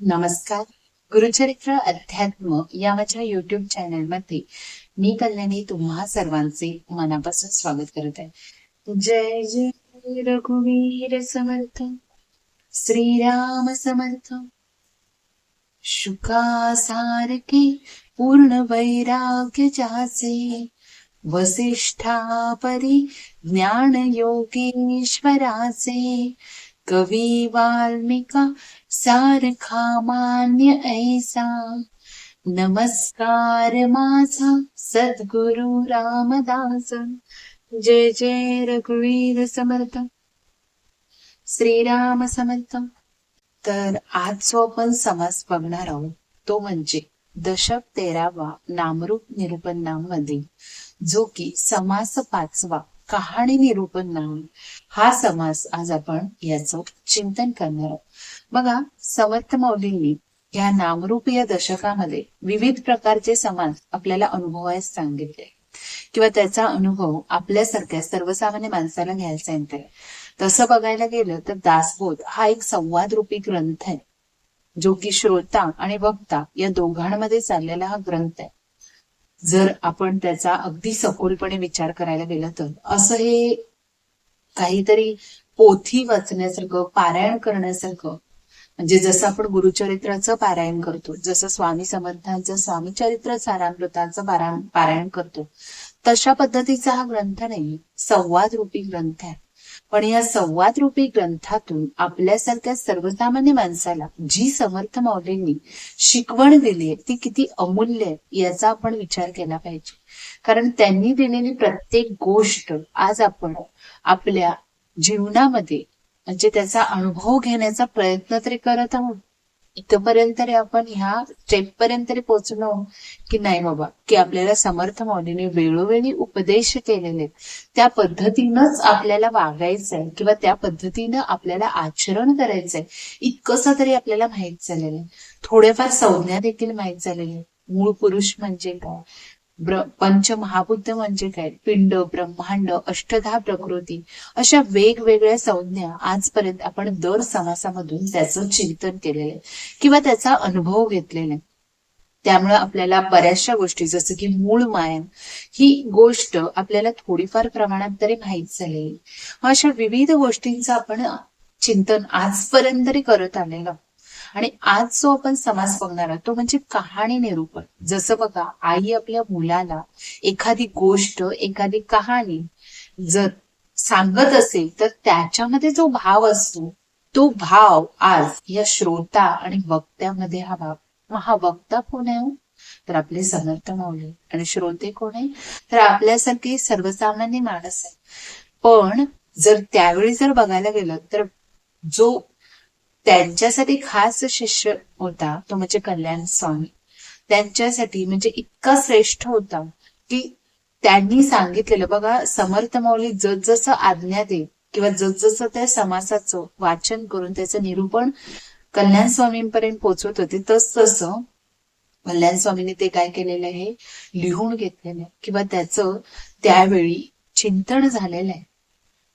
नमस्कार. गुरुचरित्र अध्यात्म या माझ्या युट्यूब चॅनलमध्ये मी कल्याणी तुम्हा सर्वांचे मनापासून स्वागत करत आहे. जय जय रघुवीर समर्थ. श्रीराम समर्थ. शुकासारखे पूर्ण वैराग्य जासे. वसिष्ठा परी ज्ञान योगेश्वराचे कवी वाल्मिका सारखा मान्य ऐसा। नमस्कार माझा सद्गुरु रामदास। जय जय रघुवीर समर्थ। श्रीराम समर्थ। तर आज जो आपण समास बघणार आहोत तो म्हणजे दशक तेरावा नामरूप निरूपण जो की समास पाचवा कहाणी निरूपण नाम हा समास आज आपण याचं चिंतन करणार आहोत. बघा समर्थ मौलींनी या नामरूपीय या दशकामध्ये विविध प्रकारचे समास आपल्याला अनुभवायला सांगितले. किंवा त्याचा अनुभव आपल्यासारख्या सर्वसामान्य माणसाला घ्यायचा येते तसं बघायला गेलं तर दासबोध हा एक संवाद रूपी ग्रंथ आहे. जो की श्रोता आणि वक्ता या दोघांमध्ये चाललेला हा ग्रंथ आहे. जर आपण त्याचा अगदी सखोलपणे विचार करायला गेला तर. असं हे काहीतरी पोथी वाचण्यासारखं पारायण करण्यासारखं. म्हणजे जसं आपण गुरुचरित्राचं पारायण करतो जसं स्वामी समर्थांचं स्वामी चरित्र सारामृताचं पारायण पारायण करतो तशा पद्धतीचा हा ग्रंथ नाही. संवाद रूपी ग्रंथ आहे. पण या संवाद रूपी ग्रंथातून आपल्यासारख्या सर्वसामान्य माणसाला जी समर्थ माऊलींनी शिकवण दिली आहे ती किती अमूल्य आहे याचा आपण विचार केला पाहिजे. कारण त्यांनी दिलेली प्रत्येक गोष्ट आज आपण आपल्या जीवनामध्ये म्हणजे त्याचा अनुभव घेण्याचा प्रयत्न तरी करत आहोत. इथपर्यंत तरी आपण ह्या स्टेप पर्यंत तरी पोहोचलो हो. की नाही बाबा की आपल्याला समर्थ मौलीने वेळोवेळी उपदेश केलेले. त्या पद्धतीनंच आपल्याला वागायचंय किंवा त्या पद्धतीनं आपल्याला आचरण करायचंय. इतकंसं तरी आपल्याला माहीत झालेलं आहे. थोडेफार संज्ञा देखील माहीत झालेले मूळ पुरुष म्हणजे काय? पंचमहाबुद्ध म्हणजे काय? पिंड ब्रह्मांड अष्टधा प्रकृती. अशा वेगवेगळ्या संज्ञा आजपर्यंत आपण दर समासामधून त्याचं चिंतन केलेलं आहे किंवा त्याचा अनुभव घेतलेला आहे. त्यामुळे आपल्याला बऱ्याचशा गोष्टी जसं की मूळ मायन ही गोष्ट आपल्याला थोडीफार प्रमाणात तरी माहीत झाली अशा विविध गोष्टींचं आपण चिंतन आजपर्यंत तरी करत आलेलं आणि आज जो आपण समाज बघणार आहोत तो म्हणजे कहाणी निरूपण. जसं बघा आई आपल्या मुलाला एखादी गोष्ट एखादी कहाणी जर सांगत असेल तर त्याच्यामध्ये जो भाव असतो तो भाव आज या श्रोता आणि वक्त्यामध्ये हा भाव. मग हा वक्ता कोण आहे हो? तर आपले समर्थ मावले आणि श्रोते कोण आहे? तर आपल्यासारखे सर्वसामान्य माणस आहे. पण जर त्यावेळी जर बघायला गेलं तर जो त्यांच्यासाठी खास शिष्य होता तो म्हणजे कल्याण स्वामी. त्यांच्यासाठी म्हणजे इतका श्रेष्ठ होता की त्यांनी सांगितलेलं बघा समर्थ मौली जसजसं आज्ञा दे किंवा जसजसं त्या समासाचं वाचन करून त्याचं निरूपण कल्याण स्वामींपर्यंत पोहोचवत होते तस तसं कल्याण स्वामींनी ते काय केलेलं आहे? लिहून घेतलेलं आहे. किंवा त्याचं त्यावेळी चिंतन झालेलं आहे.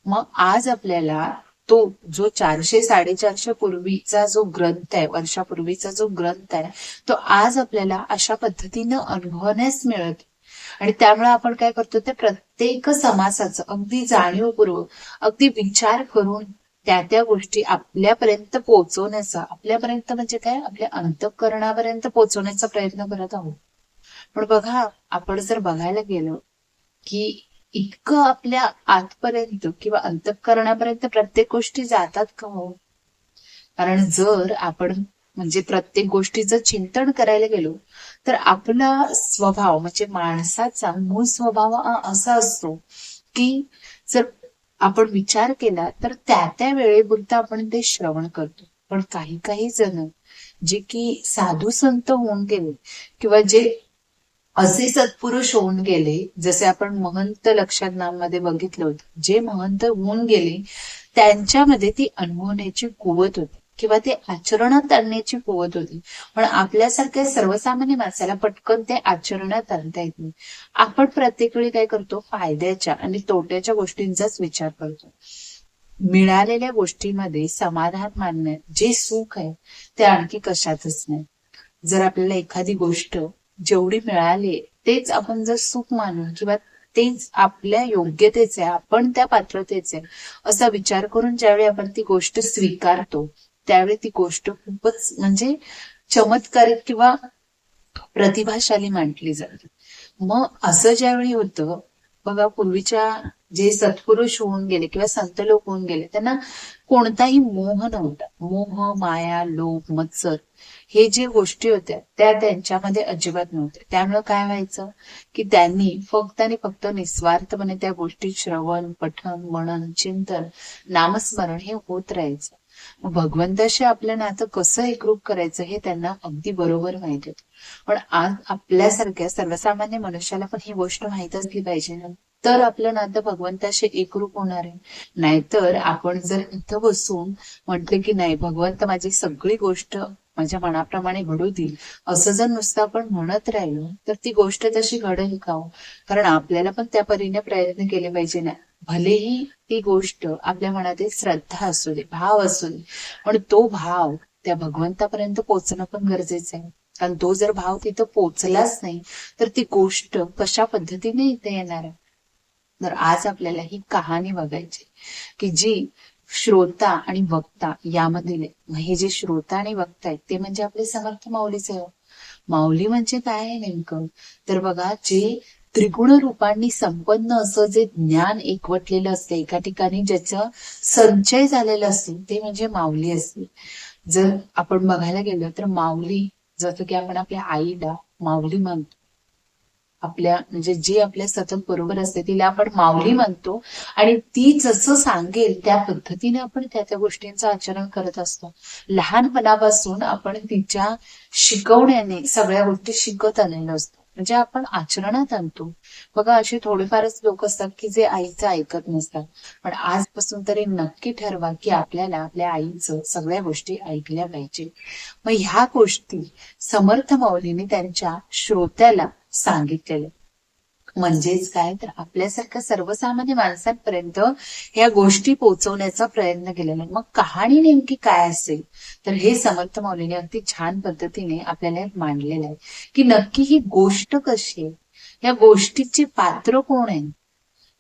मग आज आपल्याला तो जो चारशे साडेचारशे पूर्वीचा जो ग्रंथ आहे वर्षापूर्वीचा जो ग्रंथ आहे तो आज आपल्याला अशा पद्धतीनं अनुभवण्यास मिळत आणि त्यामुळे आपण काय करतो ते प्रत्येक समासाचं अगदी जाणीवपूर्वक अगदी विचार करून त्या त्या गोष्टी आपल्यापर्यंत पोहोचवण्याचा आपल्यापर्यंत म्हणजे काय? आपल्या अंतकरणापर्यंत पोहोचवण्याचा प्रयत्न करत आहोत. पण बघा आपण जर बघायला गेलो की इतकं आपल्या आतपर्यंत किंवा अंतकरणापर्यंत प्रत्येक गोष्टी जातात का हो? कारण जर आपण म्हणजे प्रत्येक गोष्टीचं चिंतन करायला गेलो तर आपला स्वभाव म्हणजे माणसाचा मूळ स्वभाव असा असतो की जर आपण विचार केला तर त्या त्या वेळेपुरता आपण ते श्रवण करतो. पण काही काही जण जे की साधू संत होऊन गेले किंवा जे असे सत्पुरुष होऊन गेले जसे आपण महंत लक्षात नाममध्ये बघितलं होतं. जे महंत होऊन गेले त्यांच्यामध्ये ती अनुभवण्याची कुवत होती किंवा ते आचरणात आणण्याची कुवत होती. पण आपल्यासारख्या सर्वसामान्य माणसाला पटकन ते आचरणात आणता येत नाही. आपण प्रत्येक वेळी काय करतो? फायद्याच्या आणि तोट्याच्या गोष्टींचाच विचार करतो. मिळालेल्या गोष्टीमध्ये समाधान मानणं जे सुख आहे ते आणखी कशातच नाही. जर आपल्याला एखादी गोष्ट जेवढी मिळाले तेच आपण जर सुख मानून किंवा तेच आपल्या योग्यतेचे आपण त्या पात्रतेचे असा विचार करून ज्यावेळी आपण ती गोष्ट स्वीकारतो त्यावेळी ती गोष्ट खूपच म्हणजे चमत्कारिक किंवा प्रतिभाशाली मांडली जाते. मग असं ज्यावेळी होतं बघा पूर्वीच्या जे सत्पुरुष होऊन गेले किंवा संत लोक होऊन गेले त्यांना कोणताही मोह नव्हता. मोह माया लोभ मत्सर हे जे गोष्टी होत्या त्या त्यांच्यामध्ये अजिबात नव्हत्या. त्यामुळे काय व्हायचं? की त्यांनी फक्त आणि फक्त निस्वार्थपणे त्या गोष्टी श्रवण पठण मनन चिंतन नामस्मरण हे होत राहायचं. भगवंताशी आपलं नातं कसं एकरूप करायचं हे त्यांना अगदी बरोबर माहीत होत. पण आज आपल्यासारख्या सर्वसामान्य मनुष्याला पण ही गोष्ट माहीत असली पाहिजे ना. तर आपलं नातं भगवंताशी एकरूप होणार आहे. नाहीतर आपण जर इथं बसून म्हटलं की नाही भगवंत माझी सगळी गोष्ट माझ्या मनाप्रमाणे घडू देईल असं जर नुसतं आपण म्हणत राहिलो तर ती गोष्ट तशी घडेल का हो? कारण आपल्याला पण त्या परीने प्रयत्न केले पाहिजे ना. भलेही ती गोष्ट आपल्या मनात श्रद्धा असू दे भाव असू दे पण तो भाव त्या भगवंतापर्यंत पोचणं पण गरजेचं आहे. कारण तो जर भाव तिथं पोचलाच नाही तर ती गोष्ट कशा पद्धतीने इथे येणार आहे? तर आज आपल्याला ही कहाणी बघायची की जी श्रोता आणि वक्ता यामधील हे जे श्रोता आणि वक्ता आहेत ते म्हणजे आपले समर्थ माऊलीचे माऊली म्हणजे काय आहे नेमकं? तर बघा जे त्रिगुण रूपांनी संपन्न असं जे ज्ञान एकवटलेलं असते एका ठिकाणी ज्याचा संचय झालेलं असतो ते म्हणजे माऊली असते. जर आपण बघायला गेलो तर माऊली जसं की आपण आपल्या आईला माऊली म्हणतो. आपल्या म्हणजे जे आपल्या सतत बरोबर असते तिला आपण माऊली म्हणतो. आणि ती जसं सांगेल त्या पद्धतीने आपण त्या त्या गोष्टींचं आचरण करत असतो. लहानपणापासून आपण तिच्या शिकवण्याने सगळ्या गोष्टी शिकत आलेलो असतो. म्हणजे आपण आचरणात आणतो. बघा असे थोडेफारच लोक असतात की जे आईचं ऐकत नसतात. पण आजपासून तरी नक्की ठरवा की आपल्याला आपल्या आईचं सगळ्या गोष्टी ऐकल्या पाहिजे. मग ह्या गोष्टी समर्थ माऊलीने त्यांच्या श्रोत्याला सांगितलेल्या. म्हणजेच काय? तर आपल्यासारख्या सर्वसामान्य माणसांपर्यंत या गोष्टी पोहोचवण्याचा प्रयत्न केलेला मग कहाणी नेमकी काय असेल? तर हे समर्थ मौलीने अगदी छान पद्धतीने आपल्याला मांडलेलं आहे. की नक्की ही गोष्ट कशी आहे? या गोष्टीचे पात्र कोण आहे?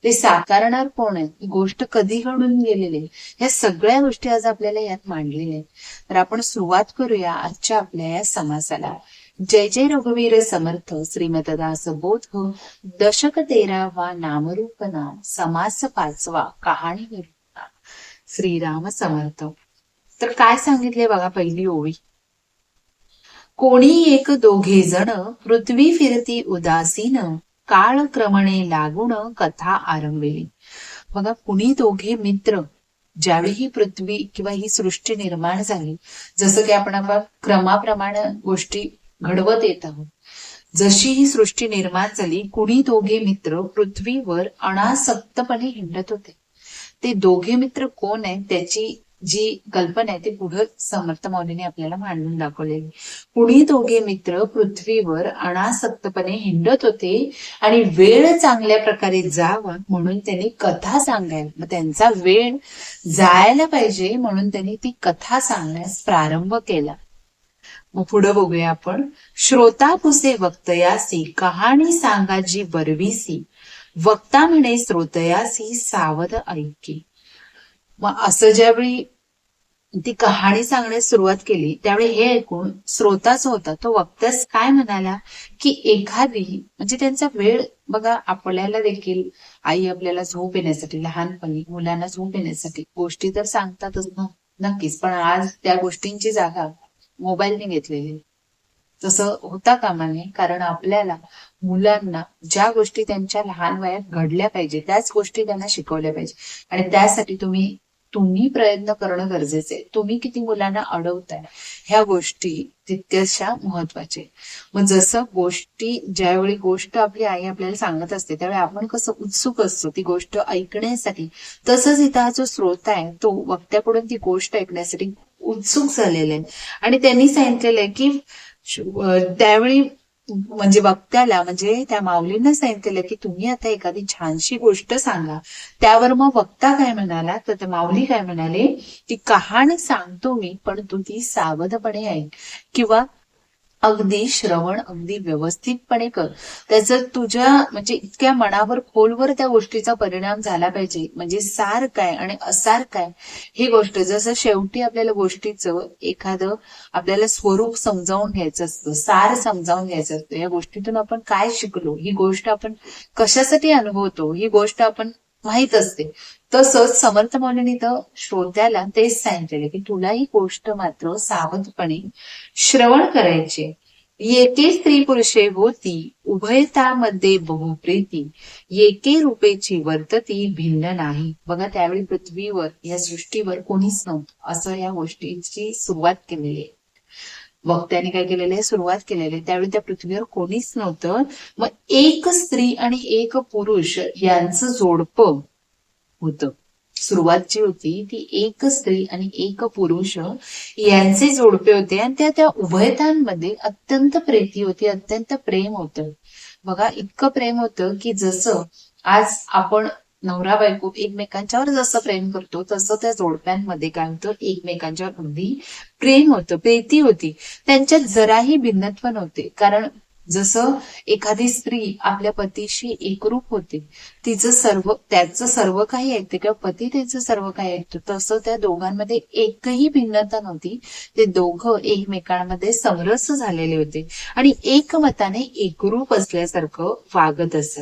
ते साकारणार कोण आहे? ही गोष्ट कधी घडून गेलेली या सगळ्या गोष्टी आज आपल्याला यात मांडलेल्या आहेत. तर आपण सुरुवात करूया आजच्या आपल्या या समासाला. जय जय रघुवीर समर्थ श्रीमतदास बोध. दशक तेरावा नामरूप नाम समास पाचवा कहाणी श्रीराम समर्थ. तर काय सांगितले बघा पहिली ओळी. कोणी एक दोघे जण पृथ्वी फिरती उदासीन काळ क्रमणे लागून कथा आरंभली. बघा कुणी दोघे मित्र ज्यावेळी ही पृथ्वी किंवा ही सृष्टी निर्माण झाली जसं की आपण आपण क्रमाप्रमाणे गोष्टी घडवत येत आहोत. जशी ही सृष्टी निर्माण झाली कुणी दोघे मित्र पृथ्वीवर अनासक्तपणे हिंडत होते. ते दोघे मित्र कोण आहेत त्याची जी कल्पना आहे ती पुढे समर्थ मौलीने आपल्याला मांडून दाखवलेली कुणी दोघे मित्र पृथ्वीवर अनासक्तपणे हिंडत होते आणि वेळ चांगल्या प्रकारे जावा म्हणून त्यांनी कथा सांगायला मग त्यांचा वेळ जायला पाहिजे म्हणून त्यांनी ती कथा सांगण्यास प्रारंभ केला. पुढे बघूया आपण. श्रोता पुसे वक्तयासी कहाणी सांगा जी बरवीसी. वक्ता म्हणे श्रोतयासी सावध ऐकी. मग असं ज्यावेळी ती कहाणी सांगण्यास सुरुवात केली त्यावेळी हे ऐकून श्रोताच होता तो वक्त्यास काय म्हणाला की एखादी म्हणजे त्यांचा वेळ बघा आपल्याला देखील आई आपल्याला झोप येण्यासाठी लहानपणी मुलांना झोप येण्यासाठी गोष्टी तर सांगतातच ना नक्कीच. पण आज त्या गोष्टींची जागा मोबाईलने घेतलेली तसं होता कामा नये कारण आपल्याला मुलांना ज्या गोष्टी त्यांच्या लहान वयात घडल्या पाहिजे त्याच गोष्टी त्यांना शिकवल्या पाहिजे. आणि त्यासाठी तुम्ही तुम्ही प्रयत्न करणं गरजेचे आहे. तुम्ही किती मुलांना अडवताय ह्या गोष्टी तितक्याशा महत्त्वाचे मग जसं गोष्टी ज्यावेळी गोष्ट आपली आई आपल्याला सांगत असते त्यावेळी आपण कसं उत्सुक असतो ती गोष्ट ऐकण्यासाठी. तसंच इथं हा जो स्रोत आहे तो वक्त्याकडून ती गोष्ट ऐकण्यासाठी उत्सुक झालेले. आणि त्यांनी सांगितलेलं आहे की त्यावेळी म्हणजे वक्त्याला म्हणजे त्या माऊलींना सांगितलेलं की तुम्ही आता एखादी छानशी गोष्ट सांगा. त्यावर मग वक्ता काय म्हणाला? तर ते माऊली काय म्हणाले की कहाणी सांगतो मी पण तू ती सावधपणे ऐक. किंवा अगदी श्रवण अगदी व्यवस्थितपणे कर. त्याचं तुझ्या म्हणजे इतक्या मनावर खोलवर त्या गोष्टीचा परिणाम झाला पाहिजे म्हणजे सार काय आणि असार काय ही गोष्ट जसं शेवटी आपल्याला गोष्टीचं एखादं आपल्याला स्वरूप समजावून घ्यायचं असतं सार समजावून घ्यायचं असतं या गोष्टीतून आपण काय शिकलो ही गोष्ट आपण कशासाठी अनुभवतो ही गोष्ट आपण माहीत असते. तसंच समर्थ मौलीने तर श्रोत्याला तेच सांगितलेलं की तुला ही गोष्ट मात्र सावधपणे श्रवण करायचे येके स्त्री पुरुषे होती उभयतामध्ये बहुप्रीती. येके रूपेची वर्तती भिन्न नाही. बघा त्यावेळी पृथ्वीवर या सृष्टीवर कोणीच नव्हतं. असं या गोष्टीची सुरुवात केलेली आहे. वक्त्याने काय केलेलं आहे? सुरुवात केलेली आहे. त्यावेळी त्या पृथ्वीवर कोणीच नव्हतं. मग एक स्त्री आणि एक पुरुष यांचं जोडपं होतं. सुरुवात जी होती ती एक स्त्री आणि एक पुरुष यांचे जोडपे होते आणि त्या त्या उभयतांमध्ये अत्यंत प्रीती होती अत्यंत प्रेम होतं. बघा इतकं प्रेम होतं की जसं आज आपण नवरा बायको एकमेकांच्यावर जसं प्रेम करतो तसं त्या जोडप्यांमध्ये काय होतं एकमेकांच्यावर अगदी प्रेम होतं प्रीती होती. त्यांच्यात जराही भिन्नत्व नव्हते. कारण जसं एखादी स्त्री आपल्या पतीशी एकरूप होते तिचं सर्व त्याचं सर्व काही ऐकते किंवा पती त्याचं सर्व काही ऐकतो तसं त्या दोघांमध्ये एकही भिन्नता नव्हती. ते दोघं एकमेकांमध्ये समरस झालेले होते आणि एकमताने एकरूप असल्यासारखं वागत असत.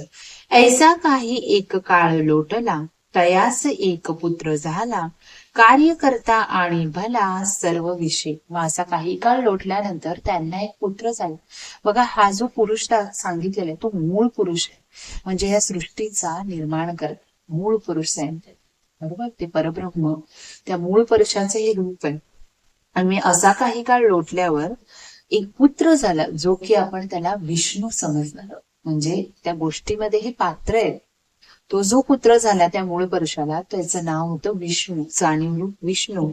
ऐसा काही एक काळ लोटला तयास एक पुत्र झाला कार्यकर्ता आणि भला सर्व विषय. असा काही काळ लोटल्यानंतर त्यांना एक पुत्र झाला. बघा हा जो पुरुष सांगितलेला आहे तो मूळ पुरुष आहे. म्हणजे या सृष्टीचा निर्माण कर मूळ पुरुष आहे. बरोबर? ते परब्रह्म. त्या मूळ पुरुषाचे हे रूप आहे. आणि असा काही काळ लोटल्यावर एक पुत्र झाला जो की आपण त्याला विष्णू समजणार म्हणजे त्या गोष्टीमध्ये हे पात्र आहे तो जो पुत्र झाला त्या मूळ पुरुषाला त्याचं नाव होतं विष्णू जाणीवरूप विष्णू.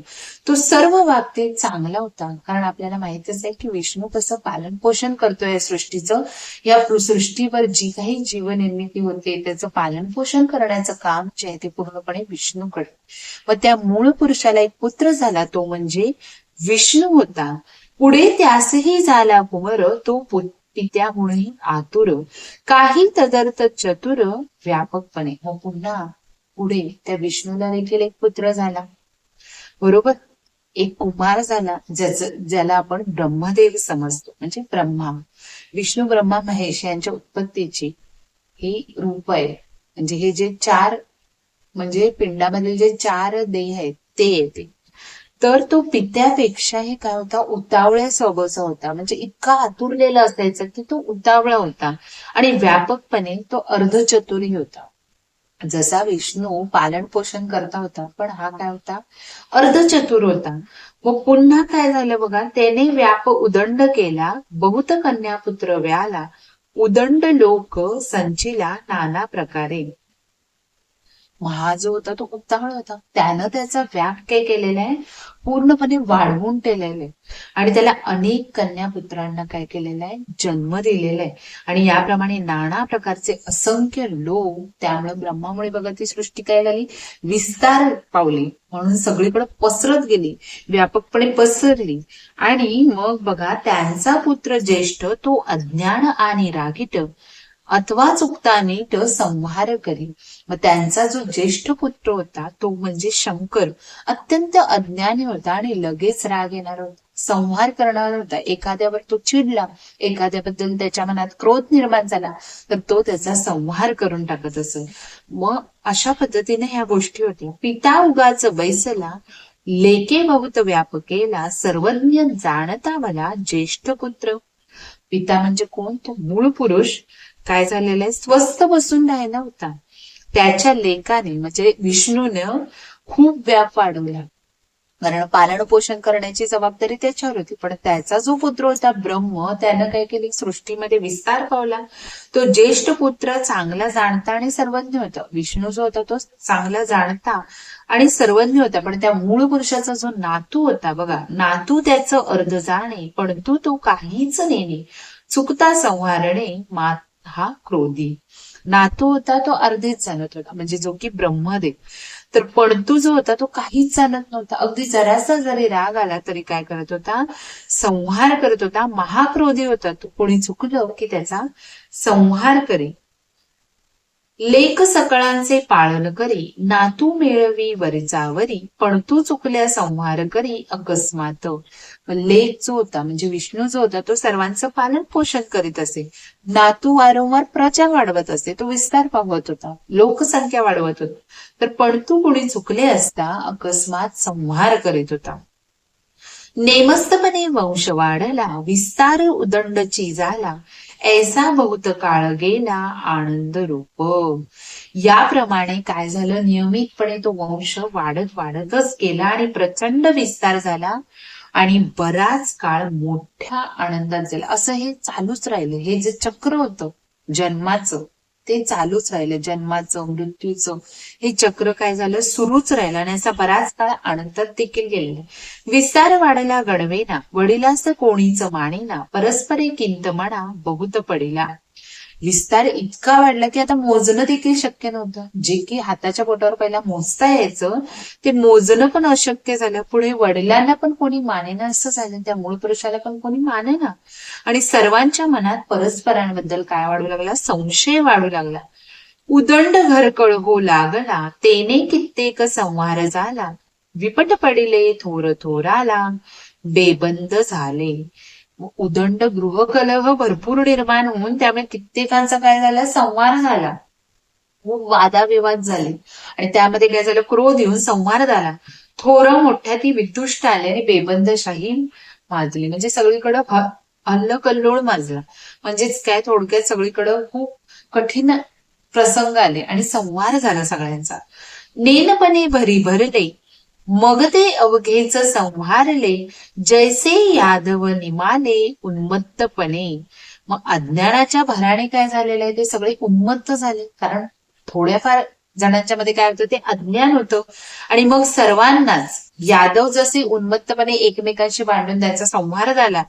तो सर्व बाबतीत चांगला होता कारण आपल्याला माहितच आहे की विष्णू कसं पालन पोषण करतो या सृष्टीचं. या सृष्टीवर जी काही जीवनिर्मिती होते त्याचं पालन पोषण करण्याचं काम जे आहे ते पूर्णपणे विष्णूकडे. व त्या मूळ पुरुषाला एक पुत्र झाला तो म्हणजे विष्णू होता. पुढे त्यासही झाला कुमर तो पु- पित्याहूनही आतुर. काही तदर्थ चतुर व्यापकपणे. व पुन्हा पुढे त्या विष्णूला देखील एक पुत्र झाला. बरोबर? एक कुमार झाला ज्याचं ज्याला आपण ब्रह्मदेव समजतो. म्हणजे ब्रह्मा. विष्णू ब्रह्मा महेश यांच्या उत्पत्तीची ही रूप आहे. म्हणजे हे जे चार म्हणजे पिंडामधील जे चार देह आहेत ते येते तर तो पित्यापेक्षाही काय होता? उतावळ्या स्वभावाचा होता. म्हणजे इतका आतुरलेला असायचा की तो उतावळा होता. आणि व्यापकपणे तो अर्धचतुरी होता. जसा विष्णू पालन पोषण करता होता पण हा काय होता? अर्धचतुर होता. मग पुन्हा काय झालं बघा? त्याने व्याप उदंड केला बहुत कन्यापुत्र व्याला उदंड लोक संचिला नाना प्रकारे. मग हा जो होता तो उतावळ होता. त्यानं त्याचा व्याप काय केलेला आहे? पूर्णपणे वाढवून ठेवलेलं आहे. आणि त्याला अनेक कन्यापुत्रांना काय केलेलं आहे? जन्म दिलेला आहे. आणि याप्रमाणे नाना प्रकारचे असंख्य लोक त्यामुळे ब्रह्मामुळे बघा ती सृष्टी काय झाली? विस्तार पावली. म्हणून सगळीकडे पसरत गेली. व्यापकपणे पसरली. आणि मग बघा त्यांचा पुत्र ज्येष्ठ तो अज्ञान आणि रागीट. अथवा चुकता तो संहार करी. मग त्यांचा जो ज्येष्ठ पुत्र होता तो म्हणजे शंकर. अत्यंत अज्ञानी होता आणि लगेच राग येणार होता. संहार करणार होता. एखाद्यावर तो चिडला एखाद्याबद्दल त्याच्या मनात क्रोध निर्माण झाला तर तो त्याचा संहार करून टाकत असत. मग अशा पद्धतीने ह्या गोष्टी होत्या. पिता उगाच बैसला लेके बहुत व्यापकेला सर्वज्ञ जाणता मला ज्येष्ठ पुत्र. पिता म्हणजे कोण? तो मूळ पुरुष. काय झालेलं आहे? स्वस्थ बसून राहिला होता. त्याच्या लेखाने म्हणजे विष्णूनं खूप व्याप वाढवला. कारण पालन पोषण करण्याची जबाबदारी त्याच्यावर होती. पण त्याचा जो पुत्र होता ब्रह्म त्यानं काय केली? सृष्टीमध्ये विस्तार पावला. तो ज्येष्ठ पुत्र चांगला जाणता आणि सर्वज्ञ होता. विष्णू जो होता तो चांगला जाणता आणि सर्वज्ञ होता. पण त्या मूळ पुरुषाचा जो नातू होता बघा नातू त्याचं अर्ध जाणे परंतु तो काहीच नेणे चुकता संहारणे मात हा क्रोधी. नातू होता तो अर्धीच जाणत होता म्हणजे जो की ब्रह्मदेव. तर पडतू जो होता तो काहीच जाणत नव्हता. अगदी जरासा जरी राग आला तरी काय करत होता? संहार करत होता. महाक्रोधी होता तो. कोणी चुकलं की त्याचा संहार करे लेख सकळांचे पाळन करी नातू मेळवी वरचावरी पण तू चुकल्या संहार करी अकस्मात. लेख जो होता म्हणजे विष्णू जो होता तो सर्वांचं पालन पोषण करीत असे. नातू वारंवार प्रजा वाढवत असे तो विस्तार पावत होता लोकसंख्या वाढवत होता. तर पण तू कुणी चुकले असता अकस्मात संहार करीत होता. नेमस्तपणे वंश वाढला विस्तार उदंडची झाला ऐसा बहुत काळ गेला आनंद रूप. याप्रमाणे काय झालं? नियमितपणे तो वंश वाढत वाढतच गेला आणि प्रचंड विस्तार झाला आणि बराच काळ मोठ्या आनंदात झाला असं हे चालूच राहिलं. हे जे चक्र होतं जन्माचं ते चालूच राहिलं जन्माचं मृत्यूचं. हे चक्र काय झालं? सुरूच राहिलं आणि असा बराच काळ आनंदात देखील गेलेला विस्तार वाढला गणवेना वडिलास कोणीच मानेना परस्परे किंत म्हणा बहुत पडिला. विस्तार इतका वाढला की आता मोजणं देखील शक्य नव्हतं. जे की हाताच्या बोटावर पहिला मोजता यायचं ते मोजणं पण अशक्य झालं. पुढे वडिलांना पण कोणी मानेना असं झालं. त्या मूळ पुरुषाला पण कोणी मानेना. आणि सर्वांच्या मनात परस्परांबद्दल काय वाढू लागला? संशय वाढू लागला. उदंड घरकळ हो लागला. तेने कित्येक संहार झाला. विपट पडिले थोर थोराला. बेबंद झाले. उदंड गृहकलह भरपूर निर्माण होऊन त्यामुळे कित्येकांचा काय झाला? संवार झाला. खूप वादाविवाद झाले. आणि त्यामध्ये काय झालं? क्रोध येऊन संवार झाला. थोर मोठ्या ती विदुष्ट आले आणि बेबंदशाही माजली. म्हणजे सगळीकडं हल्ल कल्लोळ माजला. म्हणजेच काय? थोडक्यात सगळीकडं खूप कठीण प्रसंग आले आणि संवार झाला सगळ्यांचा. नेनपणे भरी भरले मग ते अवघेच संहारले. जैसे यादव निमाले उन्मत्तपणे. मग अज्ञानाच्या भराने काय झालेलं आहे? ते सगळे उन्मत्त झाले. कारण थोड्याफार जणांच्या मध्ये काय होतं? ते अज्ञान होतं. आणि मग सर्वांनाच यादव जसे उन्मत्तपणे एकमेकांशी भांडून त्यांचा संहार झाला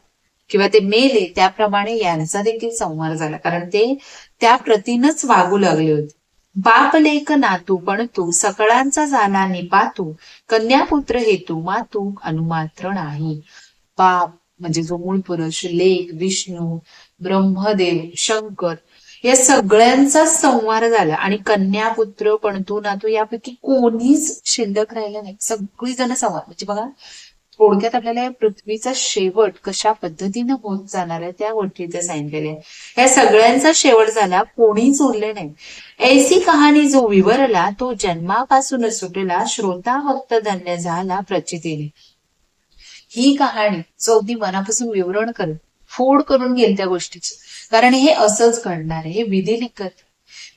किंवा ते मेले त्याप्रमाणे यांचा देखील संहार झाला. कारण ते त्या प्रतीनच वागू लागले होते. बाप लेख नातू पण तू सकळांचा झाला निपातू. कन्यापुत्र हेतू मातू अनुमात्र नाही. बाप म्हणजे जो मूळ पुरुष लेख विष्णू ब्रह्मदेव शंकर या सगळ्यांचा संवार झाला. आणि कन्यापुत्र पण तू नातू यापैकी कोणीच शिल्लक राहिलं नाही. सगळी जण संवार. म्हणजे बघा थोडक्यात आपल्याला या पृथ्वीचा शेवट कशा पद्धतीनं होत जाणार आहे त्या गोष्टीचं सांगितलेले आहे. या सगळ्यांचा शेवट झाला कोणीच उरले नाही. ऐसी कहाणी जो विवरला तो जन्मापासून सुटला श्रोता भक्त धन्य झाला प्रचितीने. ही कहाणी जो अगदी मनापासून विवरण करत फोड करून घेईल त्या गोष्टीची. कारण हे असंच घडणार आहे हे विधिलिखत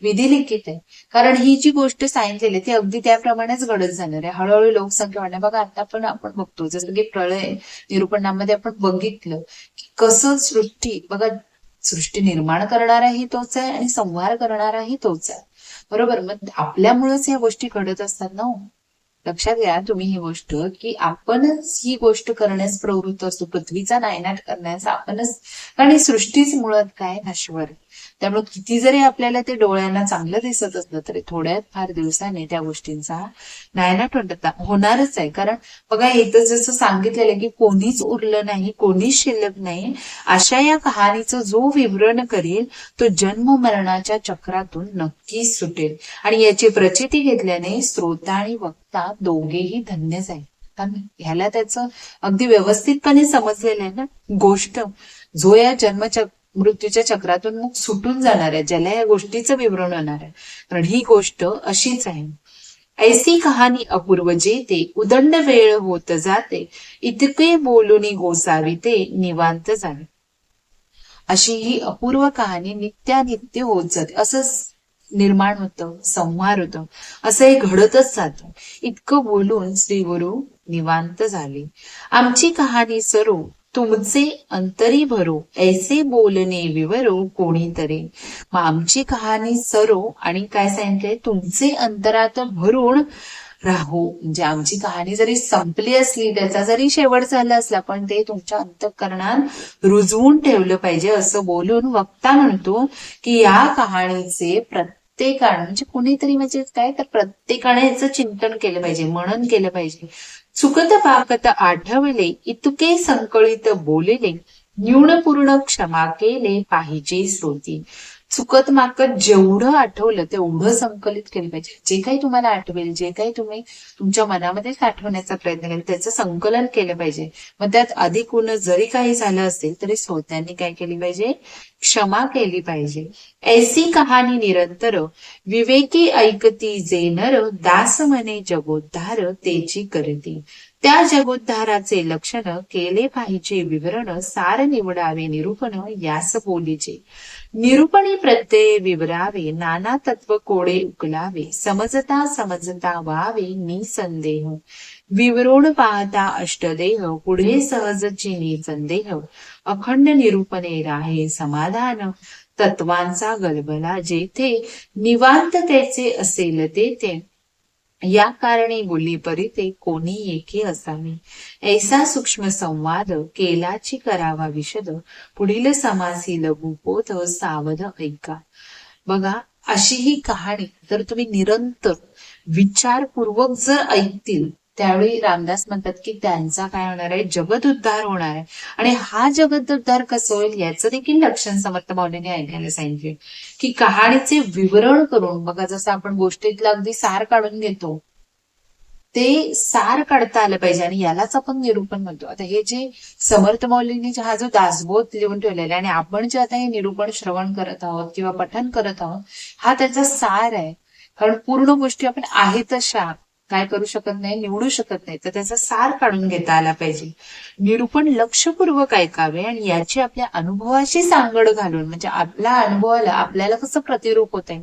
विधिलिखित आहे. कारण ही जी गोष्ट सांगितलेली ती अगदी त्याप्रमाणेच घडत जाणार आहे. हळूहळू लोकसंख्या वाढणार. बघा आता पण आपण बघतो जसं की प्रळय निरूपणामध्ये आपण बघितलं की कसं सृष्टी बघा सृष्टी निर्माण करणाराही तोच आहे आणि संहार करणाराही तोच आहे. बरोबर? मग आपल्यामुळेच ह्या गोष्टी घडत असतात ना हो. लक्षात घ्या तुम्ही ही गोष्ट की आपणच ही गोष्ट करण्यास प्रवृत्त असतो. पृथ्वीचा नायनाट करण्यास आपणच. कारण ही सृष्टीच मुळात काय? नश्वर. त्यामुळे किती जरी आपल्याला ते डोळ्यांना चांगलं दिसत असलं तरी थोड्यात फार दिवसाने त्या गोष्टींचा नायनाट होणारच आहे. कारण बघा इथं जसं सांगितलेलं की कोणीच उरलं नाही कोणीच शिल्लक नाही. अशा या कहाणीचं जो विवरण करील तो जन्म मरणाच्या चक्रातून नक्कीच सुटेल. आणि याची प्रचिती घेतल्याने श्रोता आणि वक्ता दोघेही धन्यच आहे कारण ह्याला त्याचं अगदी व्यवस्थितपणे समजलेलं आहे ना गोष्ट. जो या जन्मचक्र मृत्यूच्या चक्रातून मग सुटून जाणार आहे ज्याला या गोष्टीचं विवरण होणार आहे. कारण ही गोष्ट अशीच आहे. ऐसी कहाणी अपूर्व जेते उदंड वेळ होत जाते इतके बोलून गोसावी ते निवांत जावे. अशी ही अपूर्व कहाणी नित्यानित्य होत जाते. असंच निर्माण होतं संहार होतं. असं हे घडतच जातं. इतकं बोलून श्री गुरु निवांत झाले. आमची कहाणी सरू तुमचे अंतरी भरो ऐसे बोलणे विवरो कोणीतरी. मग आमची कहाणी सरो आणि काय सांगितले तुमचे अंतरात भरून राहू. म्हणजे आमची कहाणी जरी संपली असली त्याचा जरी शेवट झाला असला पण ते तुमच्या अंतःकरणात रुजवून ठेवलं पाहिजे. असं बोलून वक्ता म्हणतो की या कहाणीचे प्रत्येकानं म्हणजे कुणीतरी म्हणजे काय तर प्रत्येकाने याचं चिंतन केलं पाहिजे मनन केलं पाहिजे. चुकत पाकत आठवले इतके संकळित बोलले न्यूनपूर्ण क्षमा केले पाहिजे श्रोती. चुकत माकत जेवढं आठवलं तेवढं संकलित केलं पाहिजे. जे काही तुम्हाला आठवेल जे काही तुम्ही तुमच्या मनामध्ये साठवण्याचा प्रयत्न केला त्याचं संकलन केलं पाहिजे. मग त्यात अधिक उन जरी काही झालं असेल तरी श्रोत्यांनी काय केली पाहिजे? क्षमा केली पाहिजे. ऐसी कहाणी निरंतर विवेकी ऐकती जे नर दास मने जगोद्धार तेची करती. त्या जगोद्धाराचे लक्षण केले पाहिजे विवरण सार निवडावे निरूपण यास बोलीचे. निरूपणे प्रत्यय विवरावे नाना तत्व कोडे उकलावे समजता समजता व्हावे निसंदेह विवरून पाहता अष्टदेह पुढे सहजची संदेह. अखंड निरूपणे राहे समाधान तत्वांचा गलबला जेथे निवांततेचे असेल तेथे या कारणे बोली परिते कोणी एके असावी. ऐसा सूक्ष्म संवाद केलाची करावा विशद पुढील समासी लघुपोत सावध ऐका. बघा अशी ही कहाणी जर तुम्ही निरंतर विचारपूर्वक जर ऐकतील त्यावेळी रामदास म्हणतात की त्यांचा काय होणार आहे? जगत उद्धार होणार आहे. आणि हा जगत उद्धार कसं होईल याचं देखील लक्षण समर्थ माऊलीने ऐकायला सांगितले की कहाणीचे विवरण करून बघा जसं आपण गोष्टीतला अगदी सार काढून घेतो ते सार काढता आलं पाहिजे आणि यालाच आपण निरूपण म्हणतो. आता हे जे समर्थ मौलीने हा जो दासबोध लिहून ठेवलेला आहे आणि आपण जे आता हे निरूपण श्रवण करत आहोत किंवा पठन करत आहोत हा त्याचा सार आहे. कारण पूर्ण गोष्टी आपण आहे तशा काय करू शकत नाही निवडू शकत नाही. तर त्याचा सार काढून घेता आला पाहिजे. निरूपण लक्षपूर्वक ऐकावे आणि याची आपल्या अनुभवाशी सांगड घालून म्हणजे आपल्या अनुभवाला आपल्याला कसं प्रतिरूप होत आहे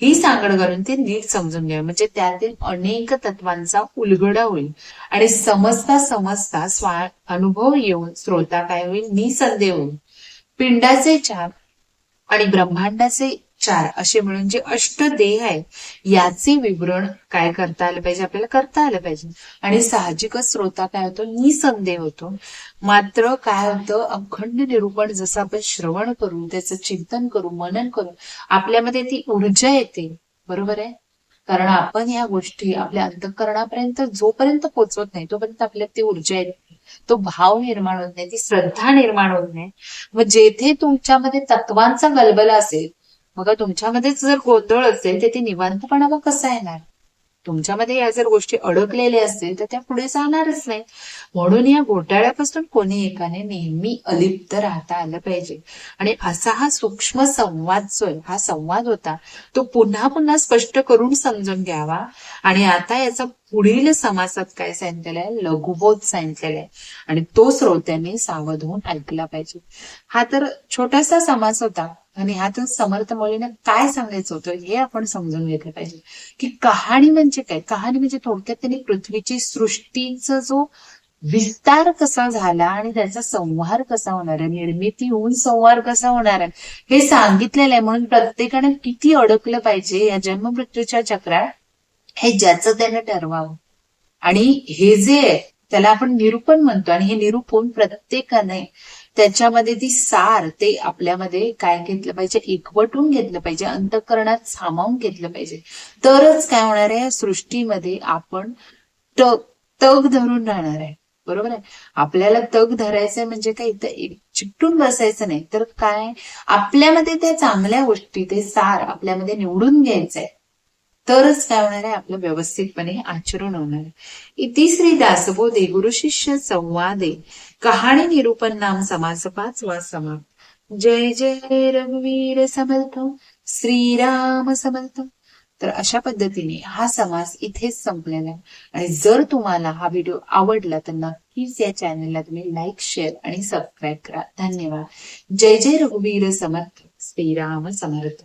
ही सांगड घालून ते नीट समजून घ्यावे. म्हणजे त्यातील अनेक तत्वांचा उलगडा होईल. आणि समजता समजता स्वा अनुभव येऊन श्रोता काय होईल? निसंदेह होईल. पिंडाचे चार आणि ब्रह्मांडाचे चार असे मिळून जे अष्टदेह आहे याचे विवरण काय करता आलं पाहिजे? आपल्याला करता आलं पाहिजे. आणि साहजिकच श्रोता काय होतो? निसंदेह होतो. मात्र काय होतं? अखंड निरूपण जसं आपण श्रवण करू त्याचं चिंतन करू मनन करू आपल्यामध्ये ती ऊर्जा येते. बरोबर आहे? कारण आपण या गोष्टी आपल्या अंतकरणापर्यंत जोपर्यंत पोचवत नाही तोपर्यंत आपल्यात ती ऊर्जा येत नाही. तो भाव निर्माण होत नाही ती श्रद्धा निर्माण होत नाही. मग जेथे तुमच्यामध्ये तत्वांचा गलबला असेल मग तुमच्यामध्येच जर गोंधळ असेल तर ते निवांतपणा मग कसा येणार? तुमच्यामध्ये या जर गोष्टी अडकलेल्या असतील तर त्या पुढे जाणारच नाही. म्हणून या घोटाळ्यापासून कोणी एकाने नेहमी अलिप्त राहता आलं पाहिजे. आणि असा हा सूक्ष्म संवाद जो आहे हा संवाद होता तो पुन्हा पुन्हा स्पष्ट करून समजून घ्यावा. आणि आता याचा पुढील समासात काय सांगितलेलं आहे? लघुबोध सांगितलेला आहे. आणि तो श्रोत्यांनी सावध होऊन ऐकला पाहिजे. हा तर छोटासा समास होता. आणि ह्यातून समर्थ मौलीने काय सांगायचं होतं हे आपण समजून घेतलं पाहिजे. की कहाणी म्हणजे काय? कहाणी म्हणजे थोडक्यात त्यांनी पृथ्वीची सृष्टीचा जो विस्तार कसा झाला आणि त्याचा संहार कसा होणार आहे निर्मिती होऊन संहार कसा होणार आहे हे सांगितलेलं आहे. म्हणून प्रत्येकाने किती अडकलं पाहिजे या जन्म मृत्यूच्या चक्रात हे ज्याचं त्याने ठरवावं. आणि हे जे आहे त्याला आपण निरूपण म्हणतो. आणि हे निरूपण प्रत्येकाने त्याच्यामध्ये ती सार ते आपल्यामध्ये काय घेतलं पाहिजे? एकवटून घेतलं पाहिजे. अंतकरणात सामावून घेतलं पाहिजे. तरच काय होणार आहे? या सृष्टीमध्ये आपण तग तग धरून राहणार आहे. बरोबर आहे? आपल्याला तग धरायचंय म्हणजे काय? इथं चिकटून बसायचं नाही. तर काय? आपल्यामध्ये त्या चांगल्या गोष्टी ते सार आपल्यामध्ये निवडून घ्यायचंय. तरच काय होणार आहे? आपलं व्यवस्थितपणे आचरण होणार आहे. तिसरी दासबोधे गुरु शिष्य संवादे. कहाणी निरूपण नाम समास पाचवा समाप्त. जय जय रघुवीर समर्थ श्रीराम समर्थ. तर अशा पद्धतीने हा समास इथेच संपलेला आहे. आणि जर तुम्हाला हा व्हिडिओ आवडला तर नक्कीच या चॅनलला तुम्ही लाईक शेअर आणि सबस्क्राईब करा. धन्यवाद. जय जय रघुवीर समर्थ श्रीराम समर्थ.